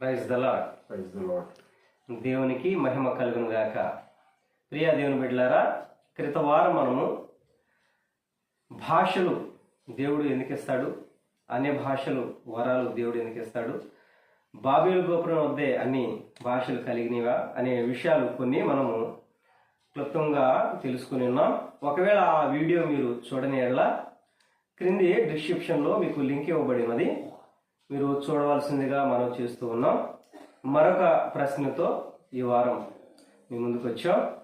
Praise the lord praise the lord దేవునికి మహిమ కలుగును గాక. ప్రియా దేవుని బిడ్డలారా క్రిత వారం మనము భాషలు దేవుడు ఎందుకు ఇస్తాడు అన్య భాషలు వరాలు దేవుడు ఎందుకు ఇస్తాడు బాబేలు గోపురం వద్దే అన్ని భాషలు కలిగినవా అనే విషయాలు కొన్ని మనము క్లుప్తంగా తెలుసుకుని ఉన్నాం. ఒకవేళ ఆ వీడియో మీరు చూడని ఎడల క్రింది డిస్క్రిప్షన్లో మీకు లింక్ ఇవ్వబడినది. మీరు చూడవలసిందిగా మనం చేస్తూ ఉన్నాం. మరొక ప్రశ్నతో ఈ వారం మీ ముందుకు వచ్చాం.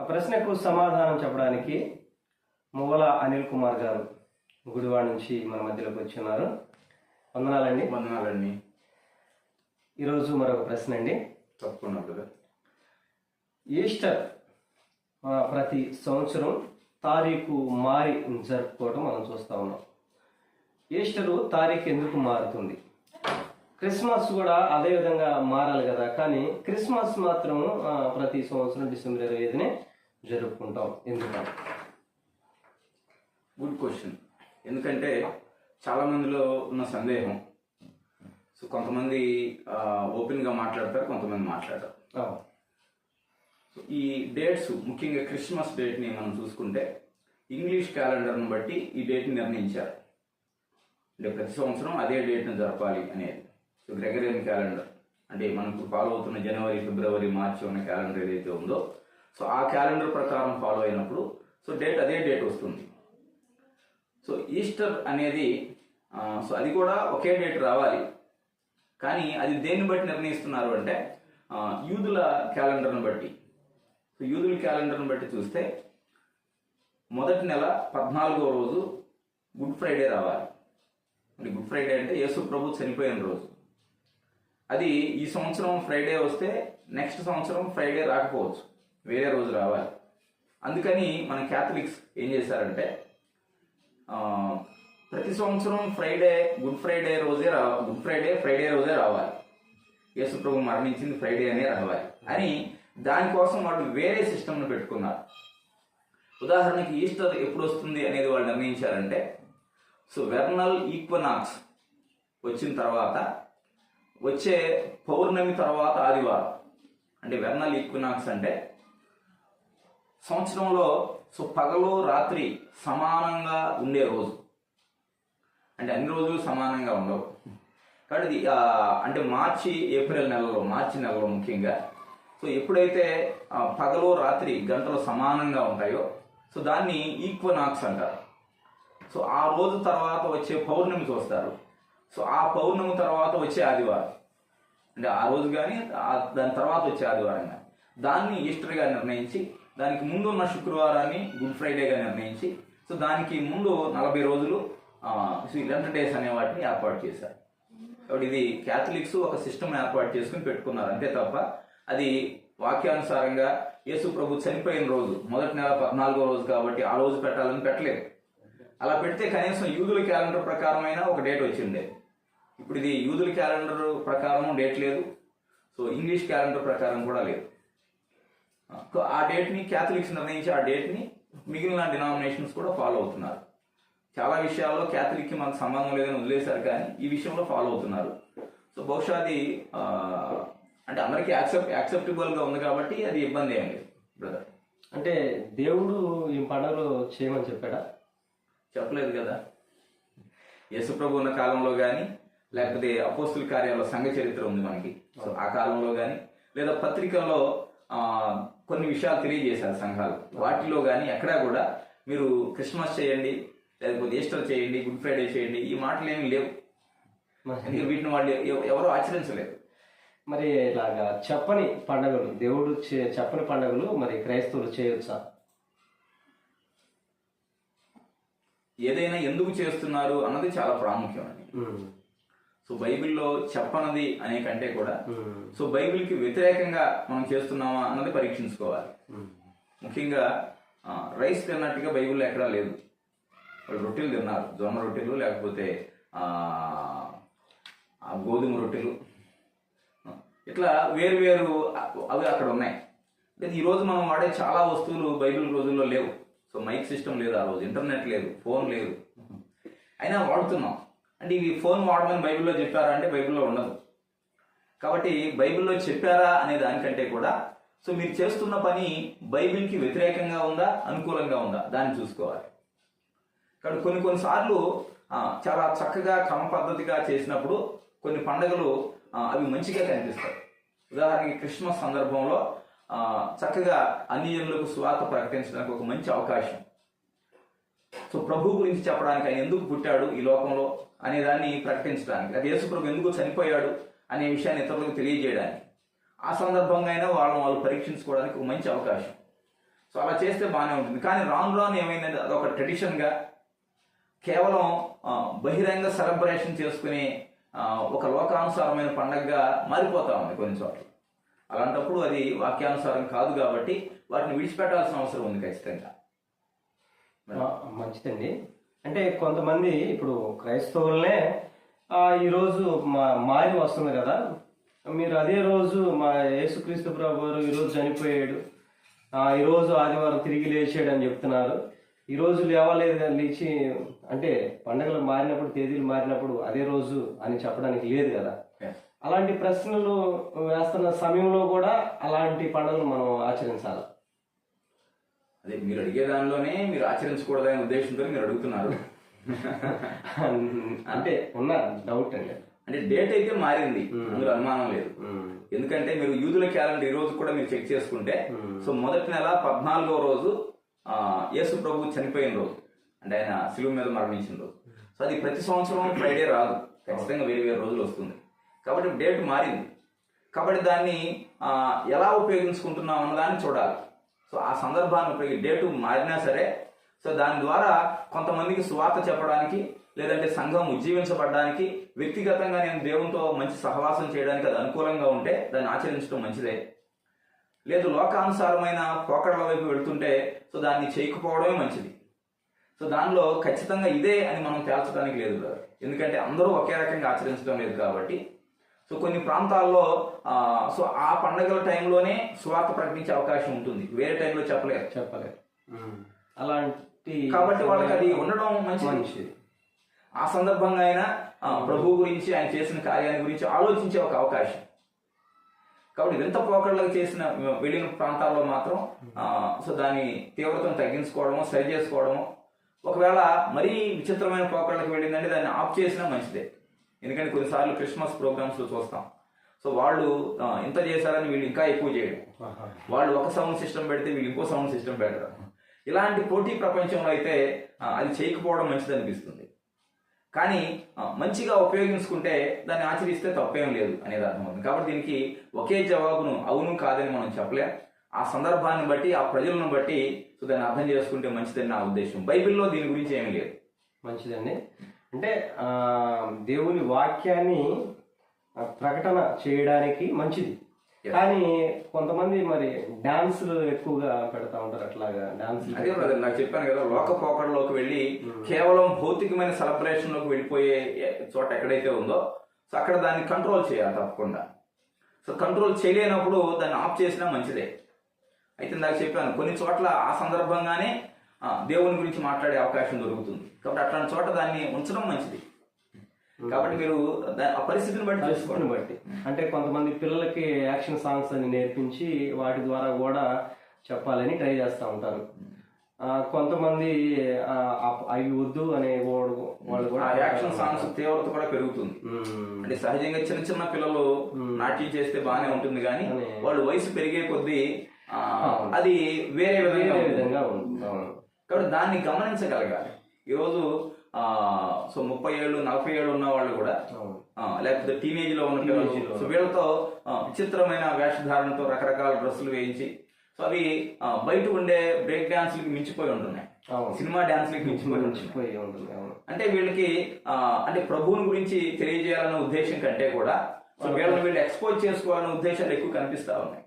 ఆ ప్రశ్నకు సమాధానం చెప్పడానికి మువ్వల అనిల్ కుమార్ గారు గుడివాడ నుంచి మన మధ్యలోకి వచ్చి ఉన్నారు వందనాలండి. వందనాలండి. ఈరోజు మరొక ప్రశ్న అండి. తప్పకుండా బ్రదర్. ఈస్టర్ ప్రతి సంవత్సరం తారీఖు మారి జరుపుకోవడం మనం చూస్తూ ఉన్నాం. ఈస్టరు తారీఖు ఎందుకు మారుతుంది? క్రిస్మస్ కూడా అదే విధంగా మారాలి కదా కానీ క్రిస్మస్ మాత్రం ప్రతి సంవత్సరం డిసెంబర్ ఇరవై ఐదునే జరుపుకుంటాం. ఎందుకని గుడ్ క్వశ్చన్ ఎందుకంటే చాలా మందిలో ఉన్న సందేహం. సో కొంతమంది ఓపెన్గా మాట్లాడతారు కొంతమంది మాట్లాడతారు సో ఈ డేట్స్ ముఖ్యంగా క్రిస్మస్ డేట్ని మనం చూసుకుంటే ఇంగ్లీష్ క్యాలెండర్ను బట్టి ఈ డేట్ నిర్ణయించారు. అంటే ప్రతి సంవత్సరం అదే డేట్ను జరపాలి అనేది. సో గ్రెగరియన్ క్యాలెండర్ అంటే మనం ఇప్పుడు ఫాలో అవుతున్న జనవరి ఫిబ్రవరి మార్చి ఉన్న క్యాలెండర్ ఏదైతే ఉందో సో ఆ క్యాలెండర్ ప్రకారం ఫాలో అయినప్పుడు సో డేట్ అదే డేట్ వస్తుంది. సో ఈస్టర్ అనేది సో అది కూడా ఒకే డేట్ రావాలి. కానీ అది దేన్ని బట్టి నిర్ణయిస్తున్నారు అంటే యూదుల క్యాలెండర్ను బట్టి. సో యూదుల క్యాలెండర్ను బట్టి చూస్తే మొదటి నెల పద్నాలుగో రోజు గుడ్ ఫ్రైడే రావాలి. గుడ్ ఫ్రైడే అంటే యేసు ప్రభు చనిపోయిన రోజు. అది ఈ సంవత్సరం ఫ్రైడే వస్తే నెక్స్ట్ సంవత్సరం ఫ్రైడే రాకపోవచ్చు. వేరే రోజు రావాలి. అందుకని మన క్యాథలిక్స్ ఏం చేశారంటే ప్రతి సంవత్సరం ఫ్రైడే గుడ్ ఫ్రైడే రోజే రా గుడ్ ఫ్రైడే ఫ్రైడే రోజే రావాలి. యేసు ప్రభు మరణించింది ఫ్రైడే అనే రావాలి. అని దానికోసం వాళ్ళు వేరే సిస్టమ్ను పెట్టుకున్నారు. ఉదాహరణకి ఈస్టర్ ఎప్పుడు వస్తుంది అనేది వాళ్ళు నిర్ణయించారంటే సో వెర్నల్ ఈక్వనాక్స్ వచ్చిన తర్వాత వచ్చే పౌర్ణమి తర్వాత ఆదివారం. అంటే వెర్నల్ ఈక్వనాక్స్ అంటే సంవత్సరంలో సో పగలు రాత్రి సమానంగా ఉండే రోజు. అంటే అన్ని రోజులు సమానంగా ఉండవు. కాబట్టి ఇది, అంటే మార్చి ఏప్రిల్ నెలలో మార్చి నెలలో ముఖ్యంగా. సో ఎప్పుడైతే పగలు రాత్రి గంటలు సమానంగా ఉంటాయో సో దాన్ని ఈక్వనాక్స్ అంటారు. సో ఆ రోజు తర్వాత వచ్చే పౌర్ణమి చూస్తారు. సో ఆ పౌర్ణమి తర్వాత వచ్చే ఆదివారం. అంటే ఆ రోజు కానీ దాని తర్వాత వచ్చే ఆదివారం కానీ దాన్ని ఈస్టర్గా నిర్ణయించి దానికి ముందు ఉన్న శుక్రవారాన్ని గుడ్ ఫ్రైడేగా నిర్ణయించి సో దానికి ముందు నలభై రోజులు లెంట్ డేస్ అనే వాటిని ఏర్పాటు చేశారు. కాబట్టి ఇది క్యాథలిక్స్ ఒక సిస్టమ్ ఏర్పాటు చేసుకుని పెట్టుకున్నారు. అంతే తప్ప అది వాక్యానుసారంగా యేసు ప్రభు చనిపోయిన రోజు మొదటి నెల పద్నాలుగో రోజు కాబట్టి ఆ రోజు పెట్టాలని పెట్టలేదు. అలా పెడితే కనీసం యూదుల క్యాలెండర్ ప్రకారమైనా ఒక డేట్ వచ్చిండే. ఇప్పుడు ఇది యూదుల క్యాలెండర్ ప్రకారం డేట్ లేదు. సో ఇంగ్లీష్ క్యాలెండర్ ప్రకారం కూడా లేదు. సో ఆ డేట్ని క్యాథలిక్స్ నిర్ణయించి ఆ డేట్ని మిగిలిన డినామినేషన్స్ కూడా ఫాలో అవుతున్నారు. చాలా విషయాల్లో క్యాథలిక్కి మనకు సంబంధం లేదని వదిలేశారు కానీ ఈ విషయంలో ఫాలో అవుతున్నారు. సో బహుశా అది అంటే అందరికీ యాక్సెప్ట్ యాక్సెప్టబుల్గా ఉంది కాబట్టి అది ఇబ్బంది ఏం లేదు బ్రదర్ అంటే దేవుడు ఈ పండుగలు చేయమని చెప్పాడా? చెప్పలేదు కదా. యేసుప్రభు ఉన్న కాలంలో కానీ లేకపోతే అపోస్తుల కార్యాలయ సంఘ చరిత్ర ఉంది మనకి. సో ఆ కాలంలో కానీ లేదా పత్రికల్లో కొన్ని విషయాలు తెలియజేశారు సంఘాలు. వాటిలో కానీ ఎక్కడా కూడా మీరు క్రిస్మస్ చేయండి లేకపోతే ఈస్టర్ చేయండి గుడ్ ఫ్రైడే చేయండి ఈ మాటలు ఏమి లేవు వీటిని వాళ్ళు ఎవరు ఆచరించలేదు. మరి ఇలాగా చెప్పని పండుగలు దేవుడు చే- చెప్పని పండుగలు మరి క్రైస్తవులు చేయొచ్చా? ఏదైనా ఎందుకు చేస్తున్నారు అన్నది చాలా ప్రాముఖ్యం అండి ఉమ్, సో బైబిల్లో చెప్పనది అనే కంటే కూడా సో బైబిల్కి వ్యతిరేకంగా మనం చేస్తున్నామా అన్నది పరీక్షించుకోవాలి. ముఖ్యంగా రైస్ తిన్నట్టుగా బైబిల్లో ఎక్కడా లేదు. వాళ్ళు రొట్టెలు తిన్నారు. జొన్న రొట్టెలు లేకపోతే గోధుమ రొట్టెలు. ఇట్లా వేరు వేరు అవి అక్కడ ఉన్నాయి. అయితే ఈ రోజు మనం వాడే చాలా వస్తువులు బైబిల్ రోజుల్లో లేవు. సో మైక్ సిస్టమ్ లేదు ఆ రోజు ఇంటర్నెట్ లేదు ఫోన్ లేదు. అయినా వాడుతున్నాం. అంటే ఇవి ఫోన్ వాడమని బైబిల్లో చెప్పారా అంటే బైబిల్లో ఉండదు. కాబట్టి బైబిల్లో చెప్పారా అనే దానికంటే కూడా సో మీరు చేస్తున్న పని బైబిల్కి వ్యతిరేకంగా ఉందా అనుకూలంగా ఉందా? దాన్ని చూసుకోవాలి. కాబట్టి కొన్ని కొన్నిసార్లు చాలా చక్కగా క్రమ పద్ధతిగా చేసినప్పుడు కొన్ని పండుగలు అవి మంచిగా కనిపిస్తాయి. ఉదాహరణకి క్రిస్మస్ సందర్భంలో చక్కగా అన్యజనులకు స్వాత ప్రకటించడానికి ఒక మంచి అవకాశం. సో ప్రభు గురించి చెప్పడానికి ఆయన ఎందుకు పుట్టాడు ఈ లోకంలో అనే దాన్ని ప్రకటించడానికి? అది యేసు ప్రభు ఎందుకు చనిపోయాడు అనే విషయాన్ని ఇతరులకు తెలియజేయడానికి? ఆ సందర్భంగా అయినా వాళ్ళని వాళ్ళు పరీక్షించుకోవడానికి ఒక మంచి అవకాశం. సో అలా చేస్తే బాగానే ఉంటుంది. కానీ రాను రాను ఏమైందంటే అదొక ట్రెడిషన్గా కేవలం బహిరంగ సెలబ్రేషన్ చేసుకునే ఒక లోకానుసారమైన పండగగా మారిపోతా ఉంది కొన్ని చోట్ల. అలాంటప్పుడు అది వాక్యానుసారం కాదు కాబట్టి వాటిని విడిచిపెట్టాల్సిన అవసరం ఉంది ఖచ్చితంగా. మంచిదండి. అంటే కొంతమంది ఇప్పుడు క్రైస్తవులనే ఈరోజు మా మారి వస్తుంది కదా. మీరు అదే రోజు మా యేసుక్రీస్తు ప్రభు వారు ఈరోజు చనిపోయాడు. ఈరోజు ఆదివారం తిరిగి లేచాడు అని చెప్తున్నారు. ఈ రోజు లేవలేదు లేచి అంటే పండుగలు మారినప్పుడు తేదీలు మారినప్పుడు అదే రోజు అని చెప్పడానికి లేదు కదా. అలాంటి ప్రశ్నలు వేస్తున్న సమయంలో కూడా అలాంటి పండుగలు మనం ఆచరించాలి. అదే మీరు అడిగే దానిలోనే మీరు ఆచరించకూడదనే ఉద్దేశంతో మీరు అడుగుతున్నారు. అంటే ఉన్న డౌట్ అండి. అంటే డేట్ అయితే మారింది. అందులో అనుమానం లేదు. ఉమ్. ఎందుకంటే మీరు యూదుల క్యాలెండర్ ఈ రోజు కూడా మీరు చెక్ చేసుకుంటే సో మొదటి నెల పద్నాలుగో రోజు యేసు ప్రభు చనిపోయిన రోజు అంటే ఆయన శిలువ మీద మరణించిన రోజు. సో అది ప్రతి సంవత్సరం ఫ్రైడే రాదు. ఖచ్చితంగా వేరు వేరు రోజులు వస్తుంది. కాబట్టి డేట్ మారింది. కాబట్టి దాన్ని ఎలా ఉపయోగించుకుంటున్నాం అన్నదాన్ని చూడాలి. సో ఆ సందర్భాన్ని ఉపయోగి డేటు మారినా సరే సో దాని ద్వారా కొంతమందికి సువార్త చెప్పడానికి లేదంటే సంఘం ఉజ్జీవించబడడానికి వ్యక్తిగతంగా నేను దేవునితో మంచి సహవాసం చేయడానికి అది అనుకూలంగా ఉంటే దాన్ని ఆచరించడం మంచిదే. లేదు లోకానుసారమైన పోకడల వైపు వెళ్తుంటే సో దాన్ని చేయకపోవడమే మంచిది. సో దానిలో ఖచ్చితంగా ఇదే అని మనం తేల్చడానికి లేదు బ్రదర్. ఎందుకంటే అందరూ ఒకే రకంగా ఆచరించడం లేదు కాబట్టి సో కొన్ని ప్రాంతాల్లో సో ఆ పండగల టైంలోనే స్వార్థ ప్రకటించే అవకాశం ఉంటుంది. వేరే టైంలో చెప్పలేరు. చెప్పలేదు అలాంటి కాబట్టి వాళ్ళకి అది ఉండడం మంచిది. మంచిది. ఆ సందర్భంగా అయినా ప్రభు గురించి ఆయన చేసిన కార్యాన్ని గురించి ఆలోచించే ఒక అవకాశం. కాబట్టి వింత పోకళ్ళకి చేసిన వెళ్ళిన ప్రాంతాల్లో మాత్రం సో దాని తీవ్రతను తగ్గించుకోవడము సరి చేసుకోవడము ఒకవేళ మరీ విచిత్రమైన పోకళ్ళకి వెళ్ళిందంటే దాన్ని ఆఫ్ చేసినా మంచిదే. ఎందుకంటే కొన్నిసార్లు క్రిస్మస్ ప్రోగ్రామ్స్లో చూస్తాం. సో వాళ్ళు ఇంత చేశారని వీళ్ళు ఇంకా ఎక్కువ చేయడం. వాళ్ళు ఒక సౌండ్ సిస్టమ్ పెడితే వీళ్ళు ఇంకో సౌండ్ సిస్టమ్ పెడతారు. ఇలాంటి పోటీ ప్రపంచంలో అయితే అది చేయకపోవడం మంచిది అనిపిస్తుంది కానీ మంచిగా ఉపయోగించుకుంటే దాన్ని ఆచరిస్తే తప్పేం లేదు అనేది అర్థమవుతుంది. కాబట్టి దీనికి ఒకే జవాబును అవును కాదని మనం చెప్పలేం. ఆ సందర్భాన్ని బట్టి ఆ ప్రజలను బట్టి సో దాన్ని అర్థం చేసుకుంటే మంచిదని నా ఉద్దేశం. బైబిల్లో దీని గురించి ఏమీ లేదు. మంచిదండి. అంటే దేవుని వాక్యాన్ని ప్రకటన చేయడానికి మంచిది. కానీ కొంతమంది మరి డాన్సులు ఎక్కువగా పెడతా ఉంటారు అట్లాగా డాన్సులు అదే బ్రదర్ నాకు చెప్పాను కదా లోక పోకడలోకి వెళ్ళి కేవలం భౌతికమైన సెలబ్రేషన్లోకి వెళ్ళిపోయే చోట ఎక్కడైతే ఉందో సో అక్కడ దాన్ని కంట్రోల్ చేయాలి తప్పకుండా. సో కంట్రోల్ చేయలేనప్పుడు దాన్ని ఆఫ్ చేసినా మంచిదే. అయితే నాకు చెప్పాను కొన్ని చోట్ల ఆ సందర్భంగానే దేవుని గురించి మాట్లాడే అవకాశం దొరుకుతుంది. కాబట్టి అట్లాంటి చోట దాన్ని ఉంచడం మంచిది. కాబట్టి మీరు ఆ పరిస్థితిని బట్టి చూసుకోండి. పరిస్థితిని బట్టి అంటే కొంతమంది పిల్లలకి యాక్షన్ సాంగ్స్ అని నేర్పించి వాటి ద్వారా కూడా చెప్పాలని ట్రై చేస్తూ ఉంటారు. ఆ, కొంతమంది అవి వద్దు అనే వాడు వాళ్ళు కూడా యాక్షన్ సాంగ్స్ తీవ్రత కూడా పెరుగుతుంది. అంటే సహజంగా చిన్న చిన్న పిల్లలు నాట్యం చేస్తే బాగానే ఉంటుంది కానీ వాళ్ళు వయసు పెరిగే కొద్దీ ఆ, అది వేరే విధంగా వేరే ఉంటుంది. కాబట్టి దాన్ని గమనించగలగాలి. ఈరోజు ఆ, సో ముప్పై ఏళ్ళు నలభై ఏళ్ళు ఉన్న వాళ్ళు కూడా లేకపోతే టీనేజ్లో ఉన్న పిల్లలు. సో వీళ్ళతో విచిత్రమైన వేషధారణతో రకరకాల డ్రెస్సులు వేయించి సో అవి బయట ఉండే బ్రేక్ డాన్స్లకి మించిపోయి ఉంటున్నాయి. సినిమా డాన్స్లకి మించిపోయి ఉంటున్నాయి. ఉంటుంది అవును. అంటే వీళ్ళకి అంటే ప్రభువుని గురించి తెలియజేయాలన్న ఉద్దేశం కంటే కూడా సో వీళ్ళని వీళ్ళు ఎక్స్పోజ్ చేసుకోవాలన్న ఉద్దేశాలు ఎక్కువ కనిపిస్తా ఉన్నాయి.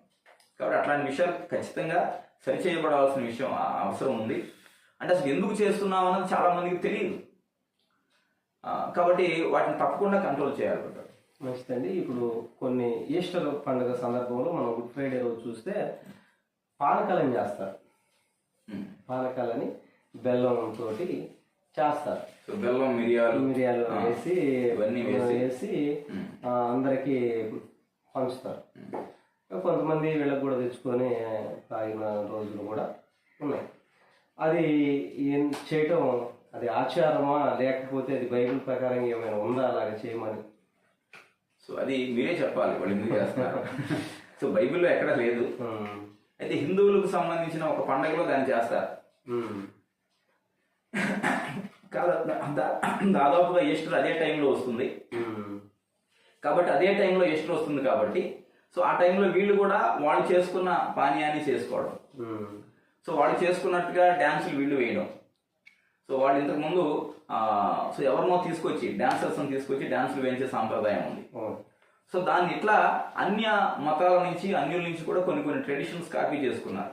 కాబట్టి అట్లాంటి విషయాలు ఖచ్చితంగా సరిచేయబడాల్సిన విషయం అవసరం ఉంది. అంటే అసలు ఎందుకు చేస్తున్నాం అన్నది చాలా మందికి తెలియదు. కాబట్టి వాటిని తప్పకుండా కంట్రోల్ చేయాలి బ్రదర్. మంచిదండి. ఇప్పుడు కొన్ని ఈస్టర్ పండుగ సందర్భంలో మనం గుడ్ ఫ్రైడే రోజు చూస్తే పానకాలని చేస్తారు. పానకాలని బెల్లం తోటి చేస్తారు బెల్లం మిరియాలు మిరియాలు వేసి ఇవన్నీ వేసి. అందరికి పంచుతారు. కొంతమంది వీళ్ళకి కూడా తెచ్చుకొని తాగిన రోజులు కూడా ఉన్నాయి. అది ఏం చేయటం అది ఆచారమా? లేకపోతే అది బైబిల్ ప్రకారం ఏమైనా ఉందా అలాగే చేయమని? సో అది మీరే చెప్పాలి వాళ్ళు ఎందుకు చేస్తున్నారు? సో బైబిల్లో ఎక్కడ లేదు. అయితే హిందువులకు సంబంధించిన ఒక పండగలో దాన్ని చేస్తారు. కాదు దాదాపుగా ఈస్టర్ అదే టైంలో వస్తుంది. కాబట్టి అదే టైంలో ఈస్టర్ వస్తుంది కాబట్టి సో ఆ టైంలో వీళ్ళు కూడా వాళ్ళు చేసుకున్న పానీయాన్ని చేసుకోవడం. సో వాళ్ళు చేసుకున్నట్టుగా డ్యాన్సులు వీళ్ళు వేయడం. సో వాళ్ళు ఇంతకు ముందు ఆ, సో ఎవరినో తీసుకొచ్చి డాన్సర్స్ తీసుకొచ్చి డాన్సులు వేయించే సాంప్రదాయం ఉంది. సో దాన్ని ఇట్లా అన్య మతాల నుంచి అన్యుల నుంచి కూడా కొన్ని కొన్ని ట్రెడిషన్స్ కాపీ చేసుకున్నారు.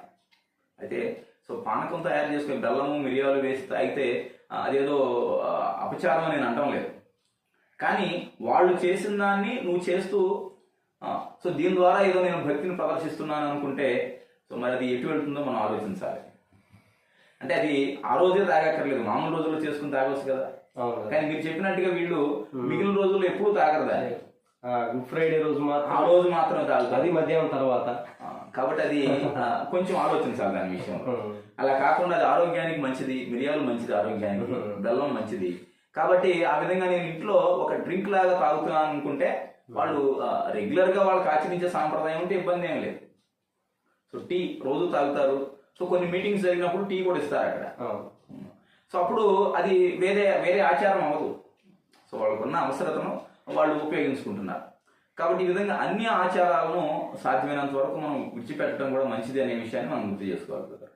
అయితే సో పానకం తయారు చేసుకుని బెల్లము మిరియాలు వేసి తాగితే అదేదో అపచారం నేను అనటం లేదు. కానీ వాళ్ళు చేసిన దాన్ని నువ్వు చేస్తూ సో దీని ద్వారా ఏదో నేను భక్తిని ప్రదర్శిస్తున్నాను అనుకుంటే సో మరి అది ఎటు వెళ్తుందో మనం ఆలోచించాలి. అంటే అది ఆ రోజే తాగక్కర్లేదు. మామూలు రోజుల్లో చేసుకుని తాగొచ్చు కదా. కానీ మీరు చెప్పినట్టుగా వీళ్ళు మిగిలిన రోజుల్లో ఎప్పుడూ తాగరు దాన్ని. ఆ, గుడ్ ఫ్రైడే రోజు ఆ మాత్రం రోజు మాత్రమే తాగుతారు. అది మధ్యాహ్నం తర్వాత. ఆ, కాబట్టి అది ఆ, కొంచెం ఆలోచించాలి దాని విషయంలో. ఉమ్, అలా కాకుండా అది ఆరోగ్యానికి మంచిది మిరియాలు మంచిది ఆరోగ్యానికి బెల్లం మంచిది. కాబట్టి ఆ విధంగా నేను ఇంట్లో ఒక డ్రింక్ లాగా తాగుతున్నాను అనుకుంటే వాళ్ళు రెగ్యులర్గా వాళ్ళకి ఆచరించే సాంప్రదాయం ఉంటే ఇబ్బంది ఏం లేదు. సో టీ రోజు తాగుతారు. సో కొన్ని మీటింగ్స్ జరిగినప్పుడు టీ కూడా ఇస్తారు అక్కడ. సో అప్పుడు అది వేరే వేరే ఆచారం అవ్వదు. సో వాళ్ళకున్న అవసరతను వాళ్ళు ఉపయోగించుకుంటున్నారు. కాబట్టి ఈ విధంగా అన్ని ఆచారాలను సాధ్యమైనంత వరకు మనం విడిచిపెట్టడం కూడా మంచిది అనే విషయాన్ని మనం గుర్తు చేసుకోవాలి.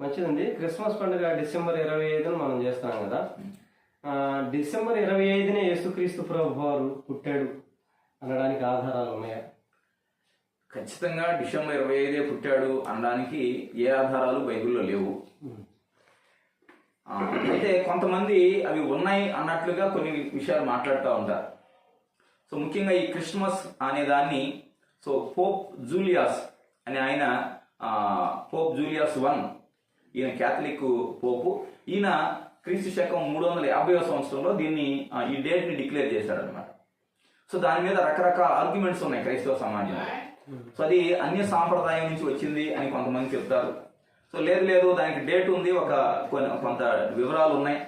మంచిదండి. క్రిస్మస్ పండుగ డిసెంబర్ ఇరవై ఐదున మనం చేస్తున్నాం కదా. డిసెంబర్ ఇరవై ఐదునే యేసుక్రీస్తు ప్రభు వారు పుట్టాడు అనడానికి ఆధారాలు ఉన్నాయా? ఖచ్చితంగా డిసెంబర్ ఇరవై ఐదే పుట్టాడు అనడానికి ఏ ఆధారాలు బైబిల్లో లేవు. అయితే కొంతమంది అవి ఉన్నాయి అన్నట్లుగా కొన్ని విషయాలు మాట్లాడుతూ ఉంటారు. సో ముఖ్యంగా ఈ క్రిస్మస్ అనే దాన్ని సో పోప్ జూలియాస్ అనే ఆయన పోప్ జూలియాస్ వన్ ఈయన క్యాథలిక్ పోపు ఈయన క్రీస్తు శకం మూడు వందల యాభై సంవత్సరంలో దీన్ని ఈ డేట్ని డిక్లేర్ చేశాడు అనమాట సో దాని మీద రకరకాల ఆర్గ్యుమెంట్స్ ఉన్నాయి క్రైస్తవ సమాజంలో. సో అది అన్య సాంప్రదాయం నుంచి వచ్చింది అని కొంతమంది చెప్తారు. సో లేదు లేదు దానికి డేట్ ఉంది ఒక కొన్ని- కొంత వివరాలు ఉన్నాయి.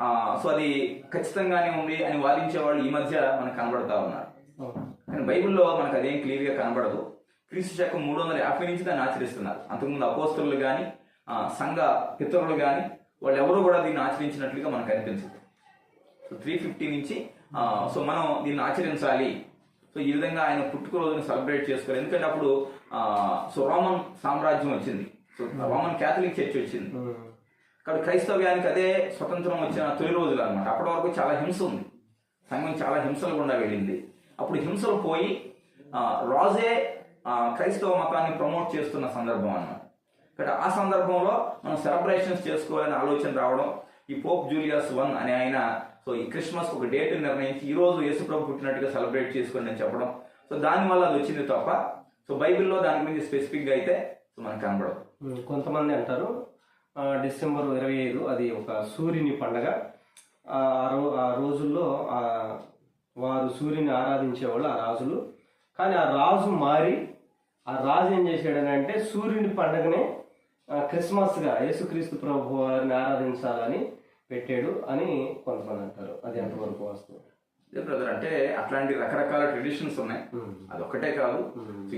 ఆ, సో అది ఖచ్చితంగానే ఉంది అని వాదించే వాళ్ళు ఈ మధ్య మనకు కనబడతా ఉన్నారు. కానీ బైబిల్లో మనకు అదేం క్లియర్గా కనబడదు. క్రీస్తు శకం మూడు వందల యాభై నుంచి దాన్ని ఆచరిస్తున్నారు. అంతకుముందు అపోస్తలు కానీ సంఘ పితరులు కానీ వాళ్ళు ఎవరు కూడా దీన్ని ఆచరించినట్లుగా మనకు అనిపించదు. సో త్రీ ఫిఫ్టీ నుంచి సో మనం దీన్ని ఆచరించాలి సో ఈ విధంగా ఆయన పుట్టుకరోజుని సెలబ్రేట్ చేసుకోవాలి. ఎందుకంటే అప్పుడు సో రోమన్ సామ్రాజ్యం వచ్చింది. సో రోమన్ క్యాథలిక్ చర్చ్ వచ్చింది. ఉమ్, కాబట్టి క్రైస్తవ్యానికి అదే స్వతంత్రం వచ్చిన తొలి రోజులు అనమాట అప్పటి వరకు చాలా హింస ఉంది. సంఘం చాలా హింసలు గుండా వెళ్ళింది. అప్పుడు హింసలు పోయి రాజే క్రైస్తవ మతాన్ని ప్రమోట్ చేస్తున్న సందర్భం అన్నమాట. కాబట్టి ఆ సందర్భంలో మనం సెలబ్రేషన్స్ చేసుకోవాలని ఆలోచన రావడం ఈ పోప్ జూలియస్ వన్ అనే ఆయన సో ఈ క్రిస్మస్ ఒక డేట్ నిర్ణయించి ఈ రోజు యేసుప్రభు పుట్టినట్టుగా సెలబ్రేట్ చేసుకోండి అని చెప్పడం. సో దాని వల్ల అది వచ్చింది తప్ప సో బైబిల్లో దాని గురించి స్పెసిఫిక్గా అయితే సో మనకు కనబడదు కొంతమంది అంటారు డిసెంబర్ ఇరవై ఐదు అది ఒక సూర్యుని పండగ. ఆ రో- ఆ రోజుల్లో ఆ వారు సూర్యుని ఆరాధించేవాళ్ళు ఆ రాజులు. కానీ ఆ రాజు మారి ఆ రాజు ఏం చేశాడని అంటే సూర్యుని పండగనే క్రిస్మస్గా యేసుక్రీస్తు ప్రభు వారిని ఆరాధించాలని పెట్టాడు అని కొంతమంది అంటారు అది ఎంతవరకు వస్తుంది బ్రదర్ అంటే అట్లాంటి రకరకాల ట్రెడిషన్స్ ఉన్నాయి. ఉమ్, అదొక్కటే కాదు.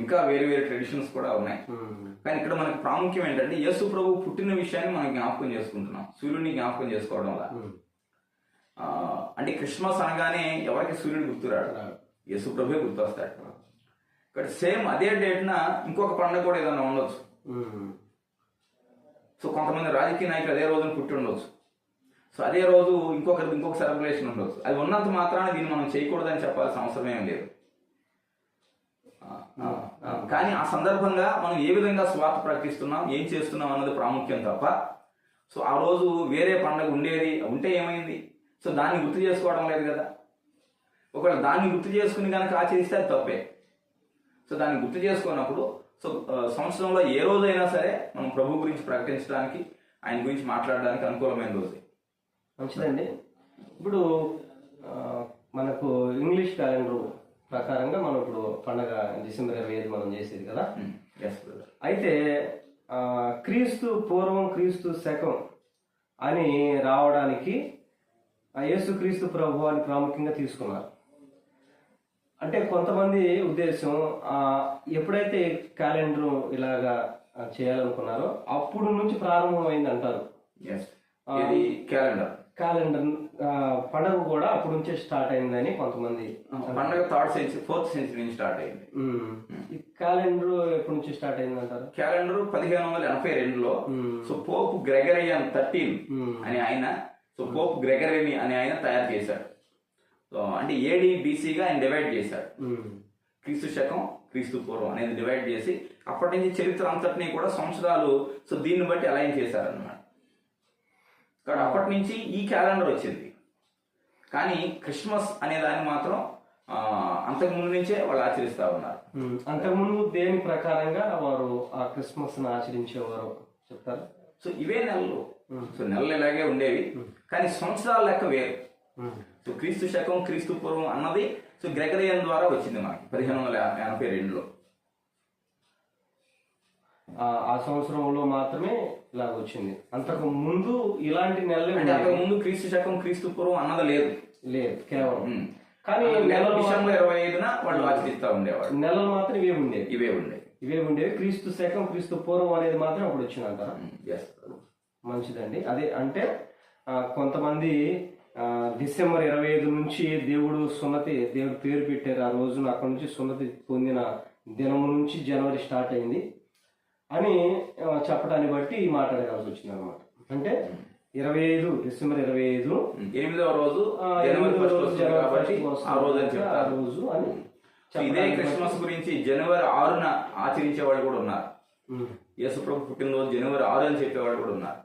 ఇంకా వేరే వేరే ట్రెడిషన్స్ కూడా ఉన్నాయి. కానీ ఇక్కడ మనకి ప్రాముఖ్యం ఏంటంటే యేసు ప్రభు పుట్టిన విషయాన్ని మనం జ్ఞాపకం చేసుకుంటున్నాం. సూర్యుడిని జ్ఞాపకం చేసుకోవడం వల్ల. అంటే క్రిస్మస్ అనగానే ఎవరికి సూర్యుడు గుర్తురాడు? యేసు ప్రభే గుర్తొస్తాడు. ఇక్కడ సేమ్ అదే డేట్న ఇంకొక పండుగ కూడా ఏదైనా ఉండొచ్చు. సో కొంతమంది రాజకీయ నాయకులు అదే రోజున పుట్టి ఉండొచ్చు. సో అదే రోజు ఇంకొకరికి ఇంకొక సెలబ్రేషన్ ఉండొచ్చు. అది ఉన్నంత మాత్రాన దీన్ని మనం చేయకూడదని చెప్పాల్సిన అవసరం ఏం లేదు. కానీ ఆ సందర్భంగా మనం ఏ విధంగా స్వార్థ ప్రకటిస్తున్నాం ఏం చేస్తున్నాం అన్నది ప్రాముఖ్యం తప్ప సో ఆ రోజు వేరే పండగ ఉండేది ఉంటే ఏమైంది? సో దాన్ని గుర్తు చేసుకోవడం లేదు కదా. ఒకవేళ దాన్ని గుర్తు చేసుకుని కనుక ఆచరిస్తే అది తప్పే. సో దాన్ని గుర్తు చేసుకున్నప్పుడు సో సంవత్సరంలో ఏ రోజైనా సరే మనం ప్రభు గురించి ప్రకటించడానికి ఆయన గురించి మాట్లాడడానికి అనుకూలమైన రోజు. మంచిదండి ఇప్పుడు మనకు ఇంగ్లీష్ క్యాలెండర్ ప్రకారంగా మనం ఇప్పుడు పండగ డిసెంబర్ ఇరవై ఐదు మనం చేసేది కదా? బ్రదర్ అయితే క్రీస్తు పూర్వం క్రీస్తు శకం అని రావడానికి ఆ యేసు క్రీస్తు ప్రభు అని ప్రాముఖ్యంగా తీసుకున్నారు. అంటే కొంతమంది ఉద్దేశం ఆ, ఎప్పుడైతే క్యాలెండర్ ఇలాగా చేయాలనుకున్నారో అప్పుడు నుంచి ప్రారంభమైంది అంటారు. క్యాలెండర్. క్యాలెండర్ పండగ కూడా అప్పుడు నుంచే స్టార్ట్ అయిందని కొంతమంది పండగ థర్డ్ సెంచరీ ఫోర్త్ సెంచరీ నుంచి స్టార్ట్ అయింది. ఈ క్యాలెండర్ ఎప్పటి నుంచి స్టార్ట్ అయింది అంటారు క్యాలెండర్ పదిహేను వందల ఎనభై రెండులో సో పోప్ గ్రెగరియన్ థర్టీన్. అని ఆయన సో పోప్ గ్రెగరీని అని ఆయన తయారు చేశాడు సో అంటే ఏడి బీసీగా ఆయన డివైడ్ చేశాడు. క్రీస్తు శకం క్రీస్తు పూర్వం అనేది డివైడ్ చేసి అప్పటి నుంచి చరిత్ర అంతటినీ కూడా సంవత్సరాలు సో దీన్ని బట్టి అలైన్ చేశారన్నమాట. కాబట్టి అప్పటి నుంచి ఈ క్యాలెండర్ వచ్చింది. కానీ క్రిస్మస్ అనే దాన్ని మాత్రం ఆ, అంతకు ముందు నుంచే వాళ్ళు ఆచరిస్తా ఉన్నారు. అంతకుముందు దేని ప్రకారంగా వారు ఆ క్రిస్మస్ ఆచరించేవారు చెప్తారు? సో ఇవే నెలలు. సో నెలలు ఇలాగే ఉండేవి. కానీ సంవత్సరాల లెక్క వేరు. సో క్రీస్తు శకం క్రీస్తు పూర్వం అన్నది సో గ్రెగరియన్ ద్వారా వచ్చింది మనకి. పదిహేను వందల ఎనభై రెండులో. ఆ సంవత్సరంలో మాత్రమే ఇలా వచ్చింది. అంతకు ముందు ఇలాంటి నెలలే అంటే అంతకు. ముందు క్రీస్తు శకం క్రీస్తు పూర్వం అన్నది లేదు. లేదు కేవలం. కానీ నెల డిసెంబర్ ఇరవై ఐదున వాళ్ళు ఆచరిస్తా ఉండేవాడు నెలలు మాత్రం ఇవే ఉండేవి. ఇవే ఉండేవి. ఇవే ఉండేవి. క్రీస్తు శకం క్రీస్తు పూర్వం అనేది మాత్రం అప్పుడు వచ్చింది అంటారా ఎస్ మంచిదండి. అదే అంటే ఆ, కొంతమంది డిసెంబర్ ఇరవై ఐదు నుంచి దేవుడు సున్నతి దేవుడు పేరు పెట్టారు. ఆ రోజున అక్కడి నుంచి సున్నతి పొందిన దినము నుంచి జనవరి స్టార్ట్ అయింది. అని చెప్పడాన్ని బట్టి ఈ మాట్లాడగలసి వచ్చింది అనమాట అంటే ఇరవై ఐదు డిసెంబర్ ఇరవై ఐదు ఎనిమిదవ రోజు కాబట్టి ఆ రోజు అని ఆ రోజు అని ఇదే క్రిస్మస్ గురించి జనవరి ఆరున ఆచరించే వాళ్ళు కూడా ఉన్నారు. ఉమ్, యేసు ప్రభు పుట్టినరోజు జనవరి ఆరు అని చెప్పేవాళ్ళు కూడా ఉన్నారు.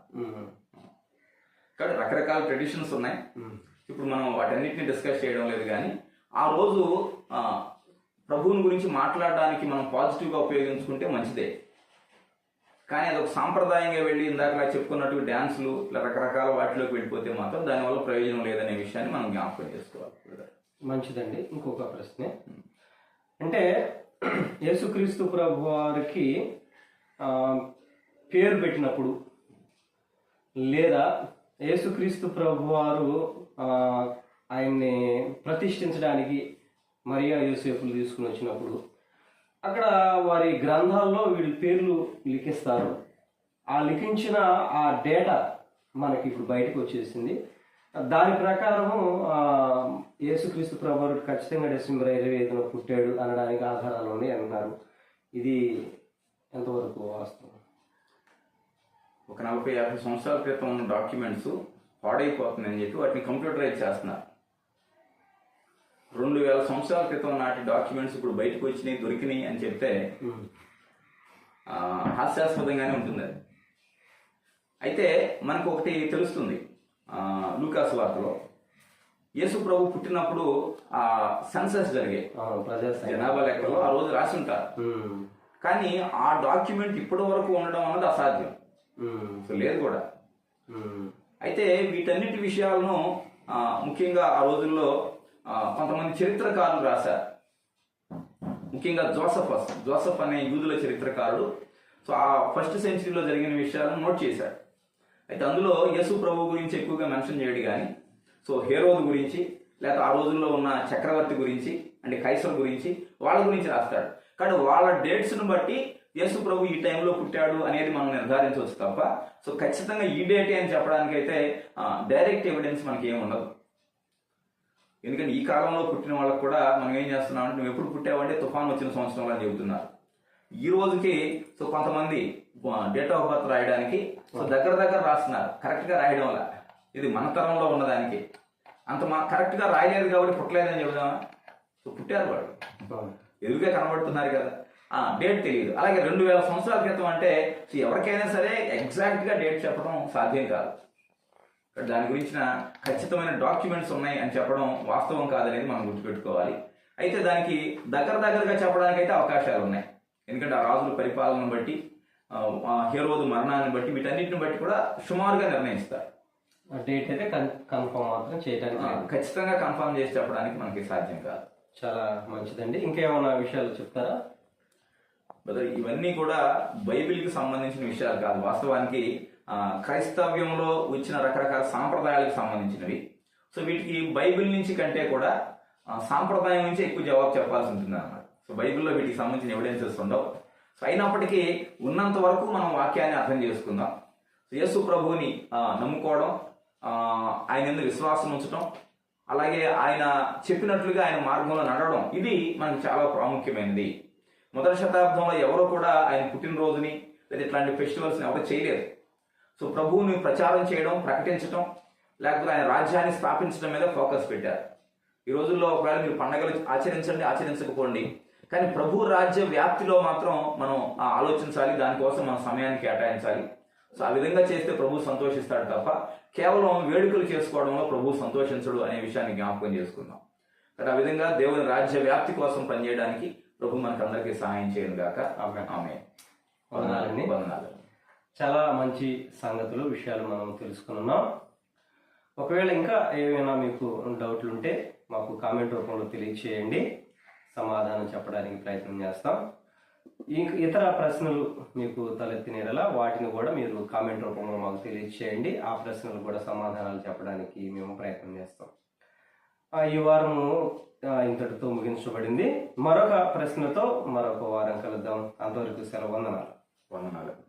ఇక్కడ రకరకాల ట్రెడిషన్స్ ఉన్నాయి. ఇప్పుడు మనం వాటన్నిటిని డిస్కస్ చేయడం లేదు కానీ ఆ రోజు ప్రభువుని గురించి మాట్లాడడానికి మనం పాజిటివ్గా ఉపయోగించుకుంటే మంచిదే. కానీ అది ఒక సాంప్రదాయంగా వెళ్ళి ఇందాక చెప్పుకున్నట్టు డ్యాన్సులు ఇట్లా రకరకాల వాటిలోకి వెళ్ళిపోతే మాత్రం దానివల్ల ప్రయోజనం లేదనే విషయాన్ని మనం జ్ఞాపకం చేసుకోవాలి. మంచిదండి. ఇంకొక ప్రశ్న. అంటే యేసుక్రీస్తు ప్రభు వారికి పేరు పెట్టినప్పుడు లేదా యేసుక్రీస్తు ప్రభు వారు ఆయన్ని ప్రతిష్ఠించడానికి మరియా యోసేపులు తీసుకుని వచ్చినప్పుడు అక్కడ వారి గ్రంథాల్లో వీళ్ళ పేర్లు లిఖిస్తారు. ఆ లిఖించిన ఆ డేటా మనకి ఇప్పుడు బయటకు వచ్చేసింది. దాని ప్రకారము యేసుక్రీస్తు ప్రభు ఖచ్చితంగా డిసెంబర్ ఇరవై ఐదున పుట్టాడు అనడానికి ఆధారాలు ఉన్నాయి అన్నారు ఇది ఎంతవరకు వాస్తవం? ఒక నలభై యాభై సంవత్సరాల క్రితం ఉన్న డాక్యుమెంట్స్ పాడైపోతుందని చెప్పి వాటిని కంప్యూటరైజ్ చేస్తున్నారు. రెండు వేల సంవత్సరాల క్రితం నాటి డాక్యుమెంట్స్ ఇప్పుడు బయటకు వచ్చినాయి దొరికినాయి అని చెప్తే హాస్యాస్పదంగానే ఉంటుంది అది. అయితే మనకు ఒకటి తెలుస్తుంది లూకాసు వార్తలో. యేసు ప్రభు పుట్టినప్పుడు ఆ సెన్సస్ ప్రజాస్వామ్యం. జనాభా లెక్కలో ఆ రోజు రాసి ఉంటారు. కానీ ఆ డాక్యుమెంట్ ఇప్పటి వరకు ఉండడం అన్నది అసాధ్యం. లేదు కూడా. అయితే వీటన్నిటి విషయాలను ముఖ్యంగా ఆ రోజుల్లో కొంతమంది చరిత్రకారులు రాశారు. ముఖ్యంగా జోసఫస్. జోసఫ్ అనే యూదుల చరిత్రకారుడు. సో ఆ ఫస్ట్ సెంచరీలో జరిగిన విషయాలను నోట్ చేశాడు అయితే అందులో యేసు ప్రభు గురించి ఎక్కువగా మెన్షన్ చేయడు కానీ సో హేరోద్ గురించి లేకపోతే ఆ రోజుల్లో ఉన్న చక్రవర్తి గురించి అంటే కైసర్ గురించి వాళ్ళ గురించి రాస్తాడు. కానీ వాళ్ళ డేట్స్ను బట్టి యేసు ప్రభు ఈ టైంలో పుట్టాడు అనేది మనం నిర్ధారించవచ్చు తప్ప సో ఖచ్చితంగా ఈ డేటే అని చెప్పడానికైతే డైరెక్ట్ ఎవిడెన్స్ మనకి ఏమి ఉండదు. ఎందుకంటే ఈ కాలంలో పుట్టిన వాళ్ళకు కూడా మనం ఏం చేస్తున్నాం అంటే నువ్వు ఎప్పుడు పుట్టావంటే తుఫాన్ వచ్చిన సంవత్సరంలో అని చెబుతున్నారు. ఈ రోజుకి సో కొంతమంది డేట్ ఆఫ్ బర్త్ రాయడానికి సో దగ్గర దగ్గర రాస్తున్నారు. కరెక్ట్గా రాయడం వల్ల. ఇది మన తరంలో ఉన్నదానికి. అంత మా కరెక్ట్గా రాయలేదు కాబట్టి పుట్టలేదని చెబుదామా? సో పుట్టారు అవును. ఎదురుగా కనబడుతున్నారు కదా. ఆ డేట్ తెలియదు. అలాగే రెండు వేల సంవత్సరాల క్రితం అంటే సో ఎవరికైనా సరే ఎగ్జాక్ట్గా డేట్ చెప్పడం సాధ్యం కాదు. దాని గురించిన ఖచ్చితమైన డాక్యుమెంట్స్ ఉన్నాయి అని చెప్పడం వాస్తవం కాదనేది మనం గుర్తుపెట్టుకోవాలి. అయితే దానికి దగ్గర దగ్గరగా చెప్పడానికి అయితే అవకాశాలు ఉన్నాయి. ఎందుకంటే ఆ రాజుల పరిపాలనను బట్టి హీరోదు మరణాన్ని బట్టి వీటన్నిటిని బట్టి కూడా సుమారుగా నిర్ణయిస్తారు. డేట్ అయితే కన్- కన్ఫర్మ్ మాత్రం చేయడానికి. ఖచ్చితంగా కన్ఫర్మ్ చేసి చెప్పడానికి మనకి సాధ్యం కాదు. చాలా మంచిదండి. ఇంకేమైనా విషయాలు చెప్తారా? ఇవన్నీ కూడా బైబిల్కి సంబంధించిన విషయాలు కాదు. వాస్తవానికి క్రైస్తవ్యంలో వచ్చిన రకరకాల సాంప్రదాయాలకు సంబంధించినవి. సో వీటికి బైబిల్ నుంచి కంటే కూడా సాంప్రదాయం నుంచి ఎక్కువ జవాబు చెప్పాల్సి ఉంటుంది అన్నమాట. సో బైబిల్లో వీటికి సంబంధించిన ఎవిడెన్సెస్ ఉండవు. సో అయినప్పటికీ ఉన్నంత వరకు మనం వాక్యాన్ని అర్థం చేసుకుందాం. సో యేసు ప్రభువుని నమ్ముకోవడం ఆయన ఎందుకు విశ్వాసం ఉంచడం అలాగే ఆయన చెప్పినట్లుగా ఆయన మార్గంలో నడవడం ఇది మనకు చాలా ప్రాముఖ్యమైనది. మొదటి శతాబ్దంలో ఎవరు కూడా ఆయన పుట్టినరోజుని లేదా ఇట్లాంటి ఫెస్టివల్స్ని ఎవరు చేయలేదు. సో ప్రభువుని ప్రచారం చేయడం ప్రకటించడం లేకపోతే ఆయన రాజ్యాన్ని స్థాపించడం మీద ఫోకస్ పెట్టారు. ఈ రోజుల్లో ఒకవేళ మీరు పండగలు ఆచరించండి ఆచరించకపోండి. కానీ ప్రభు రాజ్య వ్యాప్తిలో మాత్రం మనం ఆలోచించాలి దానికోసం మన సమయాన్ని కేటాయించాలి. సో ఆ విధంగా చేస్తే ప్రభు సంతోషిస్తాడు తప్ప కేవలం వేడుకలు చేసుకోవడంలో ప్రభు సంతోషించడు అనే విషయాన్ని జ్ఞాపకం చేసుకుందాం. మరి ఆ విధంగా దేవుని రాజ్య వ్యాప్తి కోసం పనిచేయడానికి ప్రభు మనకు అందరికీ సహాయం చేయను గాక. ఆమె వందనాలండి. వందనాలు చాలా మంచి సంగతులు విషయాలు మనం తెలుసుకున్నాం. ఒకవేళ ఇంకా ఏమైనా మీకు డౌట్లు ఉంటే మాకు కామెంట్ రూపంలో తెలియచేయండి. సమాధానం చెప్పడానికి ప్రయత్నం చేస్తాం. ఇంక ఇతర ప్రశ్నలు మీకు తలెత్తినేలా వాటిని కూడా మీరు కామెంట్ రూపంలో మాకు తెలియచేయండి. ఆ ప్రశ్నలు కూడా సమాధానాలు చెప్పడానికి మేము ప్రయత్నం చేస్తాం. ఆ, ఈ వారము ఇంతటితో ముగించబడింది. మరొక ప్రశ్నతో మరొక వారం కలుద్దాం. అంతవరకు సెలవు వందనాలు. వందనాలు.